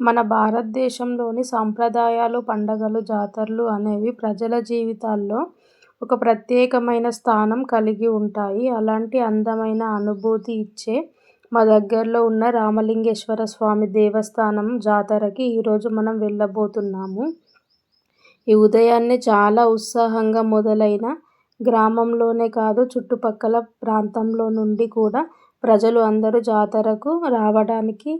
మన భారతదేశంలోని సాంప్రదాయాలు పండగలు జాతరలు అనేవి ప్రజల జీవితాల్లో ఒక ప్రత్యేకమైన స్థానం కలిగి ఉంటాయి. అలాంటి అందమైన అనుభూతి ఇచ్చే మా దగ్గరలో ఉన్న రామలింగేశ్వర స్వామి దేవస్థానం జాతరకి ఈరోజు మనం వెళ్ళబోతున్నాము. ఈ ఉదయాన్నే చాలా ఉత్సాహంగా మొదలైన గ్రామంలోనే కాదు చుట్టుపక్కల ప్రాంతంలో నుండి కూడా ప్రజలు అందరూ జాతరకు రావడానికి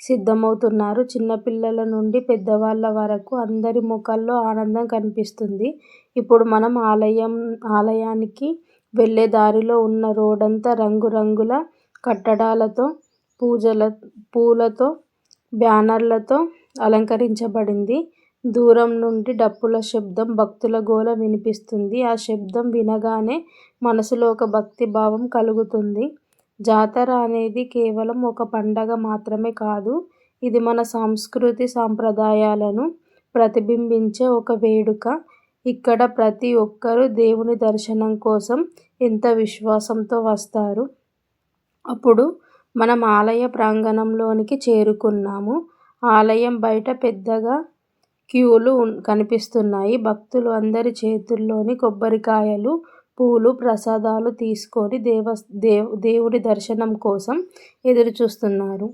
సిద్ధమవుతున్నారు. చిన్నపిల్లల నుండి పెద్దవాళ్ళ వరకు అందరి ముఖాల్లో ఆనందం కనిపిస్తుంది. ఇప్పుడు మనం ఆలయం ఆలయానికి వెళ్ళే దారిలో ఉన్న రోడంతా రంగురంగుల కట్టడాలతో పూజల పూలతో బ్యానర్లతో అలంకరించబడింది. దూరం నుండి డప్పుల శబ్దం భక్తుల గోల వినిపిస్తుంది. ఆ శబ్దం వినగానే మనసులో ఒక భక్తి భావం కలుగుతుంది. జాతర అనేది కేవలం ఒక పండగ మాత్రమే కాదు ఇది మన సంస్కృతి సాంప్రదాయాలను ప్రతిబింబించే ఒక వేడుక. ఇక్కడ ప్రతి ఒక్కరూ దేవుని దర్శనం కోసం ఎంత విశ్వాసంతో వస్తారు? అప్పుడు మనం ఆలయ ప్రాంగణంలోనికి చేరుకున్నాము. ఆలయం బయట పెద్దగా క్యూలు కనిపిస్తున్నాయి. భక్తులు అందరి చేతుల్లోని కొబ్బరికాయలు పూలు ప్రసాదాలు తీసుకొని దేవ దేవ్ దేవుడి దర్శనం కోసం ఎదురు చూస్తున్నారు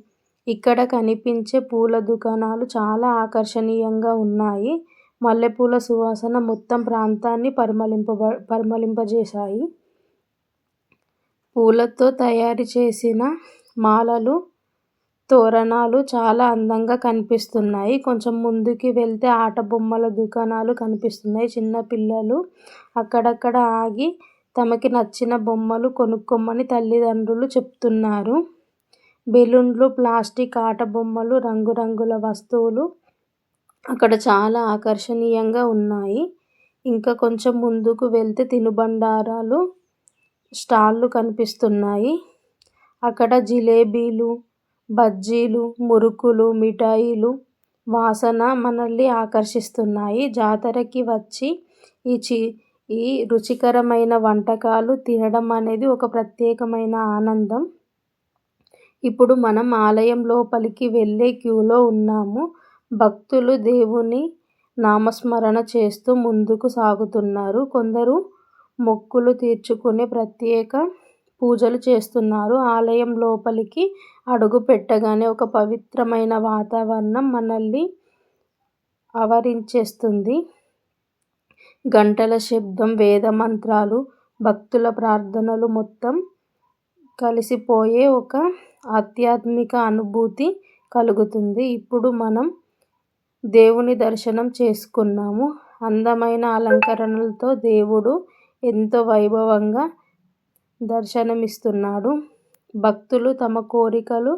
ఇక్కడ కనిపించే పూల దుకాణాలు చాలా ఆకర్షణీయంగా ఉన్నాయి. మల్లెపూల సువాసన మొత్తం ప్రాంతాన్ని పరిమళింపబ పరిమళింపజేశాయి. పూలతో తయారు చేసిన మాలలు తోరణాలు చాలా అందంగా కనిపిస్తున్నాయి. కొంచెం ముందుకి వెళ్తే ఆట బొమ్మల దుకాణాలు కనిపిస్తున్నాయి. చిన్న పిల్లలు అక్కడక్కడ ఆగి తమకి నచ్చిన బొమ్మలు కొనుక్కోమని తల్లిదండ్రులు చెప్తున్నారు. బెలూన్లు ప్లాస్టిక్ ఆట బొమ్మలు రంగురంగుల వస్తువులు అక్కడ చాలా ఆకర్షణీయంగా ఉన్నాయి. ఇంకా కొంచెం ముందుకు వెళ్తే తినుబండారాలు స్టాళ్ళు కనిపిస్తున్నాయి. అక్కడ జిలేబీలు బజ్జీలు మురుకులు మిఠాయిలు వాసన మనల్ని ఆకర్షిస్తున్నాయి. జాతరకి వచ్చి ఈ చి ఈ రుచికరమైన వంటకాలు తినడం అనేది ఒక ప్రత్యేకమైన ఆనందం. ఇప్పుడు మనం ఆలయం లోపలికి వెళ్ళే క్యూలో ఉన్నాము. భక్తులు దేవుని నామస్మరణ చేస్తూ ముందుకు సాగుతున్నారు. కొందరు మొక్కులు తీర్చుకునే ప్రత్యేక పూజలు చేస్తున్నారు. ఆలయం లోపలికి అడుగు పెట్టగానే ఒక పవిత్రమైన వాతావరణం మనల్ని ఆవరించేస్తుంది. గంటల శబ్దం వేద మంత్రాలు భక్తుల ప్రార్థనలు మొత్తం కలిసిపోయే ఒక ఆధ్యాత్మిక అనుభూతి కలుగుతుంది. ఇప్పుడు మనం దేవుని దర్శనం చేసుకున్నాము. అందమైన అలంకరణలతో దేవుడు ఎంతో వైభవంగా దర్శనమిస్తున్నాడు. భక్తులు తమ కోరికలు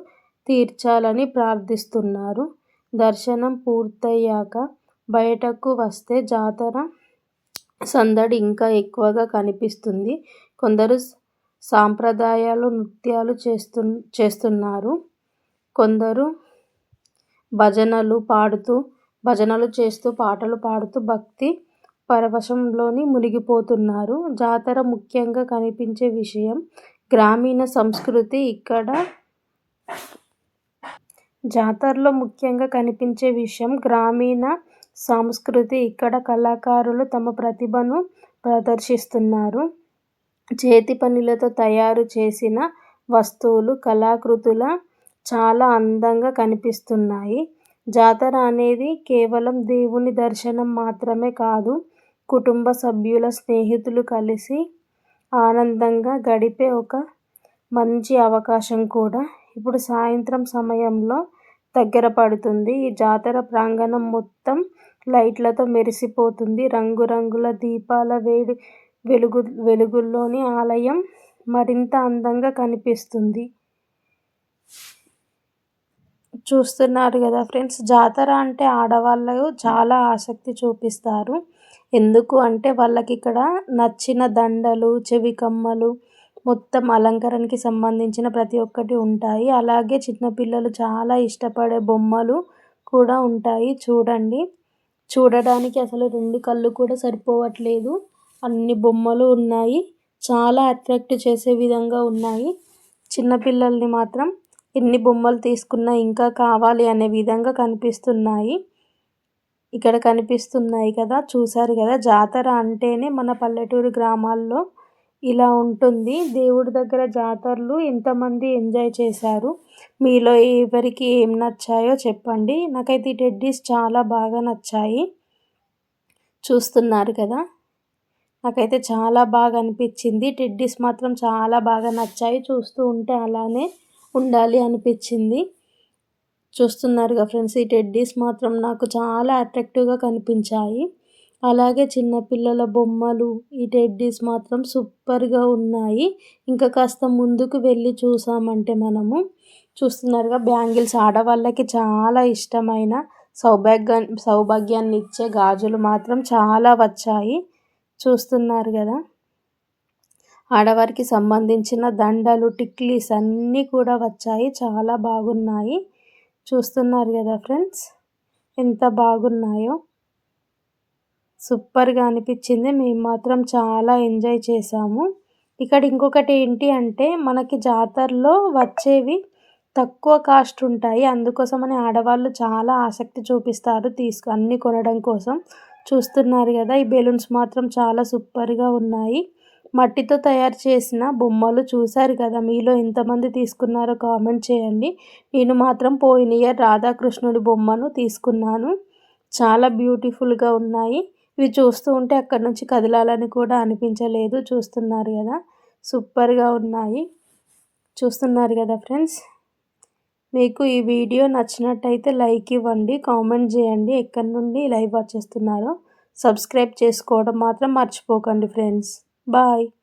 తీర్చాలని ప్రార్థిస్తున్నారు. దర్శనం పూర్తయ్యాక బయటకు వస్తే జాతర సందడి ఇంకా ఎక్కువగా కనిపిస్తుంది. కొందరు సాంప్రదాయాలు నృత్యాలు చేస్తు చేస్తున్నారు. కొందరు భజనలు పాడుతూ భజనలు చేస్తూ పాటలు పాడుతూ భక్తి పరవశంలోని మునిగిపోతున్నారు. జాతర ముఖ్యంగా కనిపించే విషయం గ్రామీణ సంస్కృతి. ఇక్కడ జాతరలో ముఖ్యంగా కనిపించే విషయం గ్రామీణ సంస్కృతి. ఇక్కడ కళాకారులు తమ ప్రతిభను ప్రదర్శిస్తున్నారు. చేతి పనులతో తయారు చేసిన వస్తువులు కళాకృతుల చాలా అందంగా కనిపిస్తున్నాయి. జాతర అనేది కేవలం దేవుని దర్శనం మాత్రమే కాదు కుటుంబ సభ్యుల స్నేహితులు కలిసి ఆనందంగా గడిపే ఒక మంచి అవకాశం కూడా ఇప్పుడు సాయంత్రం సమయంలో దగ్గర పడుతుంది. ఈ జాతర ప్రాంగణం మొత్తం లైట్లతో మెరిసిపోతుంది. రంగురంగుల దీపాల వేడి వెలుగు వెలుగుల్లోని ఆలయం మరింత అందంగా కనిపిస్తుంది. చూస్తున్నారు కదా ఫ్రెండ్స్ జాతర అంటే ఆడవాళ్ళు చాలా ఆసక్తి చూపిస్తారు. ఎందుకు అంటే వాళ్ళకి ఇక్కడ నచ్చిన దండలు చెవి కమ్మలు మొత్తం అలంకరణకి సంబంధించిన ప్రతి ఒక్కటి ఉంటాయి. అలాగే చిన్నపిల్లలు చాలా ఇష్టపడే బొమ్మలు కూడా ఉంటాయి. చూడండి. చూడడానికి అసలు రెండు కళ్ళు కూడా సరిపోవట్లేదు. అన్ని బొమ్మలు ఉన్నాయి. చాలా అట్రాక్ట్ చేసే విధంగా ఉన్నాయి. చిన్నపిల్లల్ని మాత్రం ఎన్ని బొమ్మలు తీసుకున్నా ఇంకా కావాలి అనే విధంగా కనిపిస్తున్నాయి. ఇక్కడ కనిపిస్తున్నాయి కదా చూసారు కదా? జాతర అంటేనే మన పల్లెటూరు గ్రామాల్లో ఇలా ఉంటుంది. దేవుడి దగ్గర జాతరలు ఎంతమంది ఎంజాయ్ చేశారు? మీలో ఎవరికి ఏం నచ్చాయో చెప్పండి. నాకైతే ఈ టెడ్డీస్ చాలా బాగా నచ్చాయి. చూస్తున్నారు కదా? నాకైతే చాలా బాగా అనిపించింది. టెడ్డీస్ మాత్రం చాలా బాగా నచ్చాయి. చూస్తూ ఉంటే అలానే ఉండాలి అనిపించింది. చూస్తున్నారుగా ఫ్రెండ్స్ ఈ టెడ్డీస్ మాత్రం నాకు చాలా అట్రాక్టివ్గా కనిపించాయి. అలాగే చిన్నపిల్లల బొమ్మలు ఈ టెడ్డీస్ మాత్రం సూపర్గా ఉన్నాయి. ఇంకా కాస్త ముందుకు వెళ్ళి చూసామంటే మనము చూస్తున్నారుగా బ్యాంగిల్స్. ఆడవాళ్ళకి చాలా ఇష్టమైన సౌభాగ్య సౌభాగ్యాన్ని ఇచ్చే గాజులు మాత్రం చాలా వచ్చాయి. చూస్తున్నారు కదా ఆడవారికి సంబంధించిన దండలు టిక్లీస్ అన్నీ కూడా వచ్చాయి. చాలా బాగున్నాయి. చూస్తున్నారు కదా ఫ్రెండ్స్? ఎంత బాగున్నాయో. సూపర్గా అనిపించింది. మేము మాత్రం చాలా ఎంజాయ్ చేసాము ఇక్కడ ఇంకొకటి ఏంటి అంటే మనకి జాతరలో వచ్చేవి తక్కువ కాస్ట్ ఉంటాయి. అందుకోసమని ఆడవాళ్ళు చాలా ఆసక్తి చూపిస్తారు తీసుకు అన్నీ కొనడం కోసం. చూస్తున్నారు కదా ఈ బెలూన్స్ మాత్రం చాలా సూపర్గా ఉన్నాయి. మట్టితో తయారు చేసిన బొమ్మలు చూశారు కదా మీలో ఎంతమంది తీసుకున్నారో కామెంట్ చేయండి. నేను మాత్రం పోయిన ఇయర్ రాధాకృష్ణుడి బొమ్మను తీసుకున్నాను. చాలా బ్యూటిఫుల్గా ఉన్నాయి. ఇవి చూస్తూ ఉంటే అక్కడ నుంచి కదలాలని కూడా అనిపించలేదు. చూస్తున్నారు కదా సూపర్గా ఉన్నాయి. చూస్తున్నారు కదా ఫ్రెండ్స్? మీకు ఈ వీడియో నచ్చినట్టయితే లైక్ ఇవ్వండి కామెంట్ చేయండి. ఎక్కడి నుండి లైవ్ వచ్చేస్తున్నారో సబ్స్క్రైబ్ చేసుకోవడం మాత్రం మర్చిపోకండి ఫ్రెండ్స్. Bye.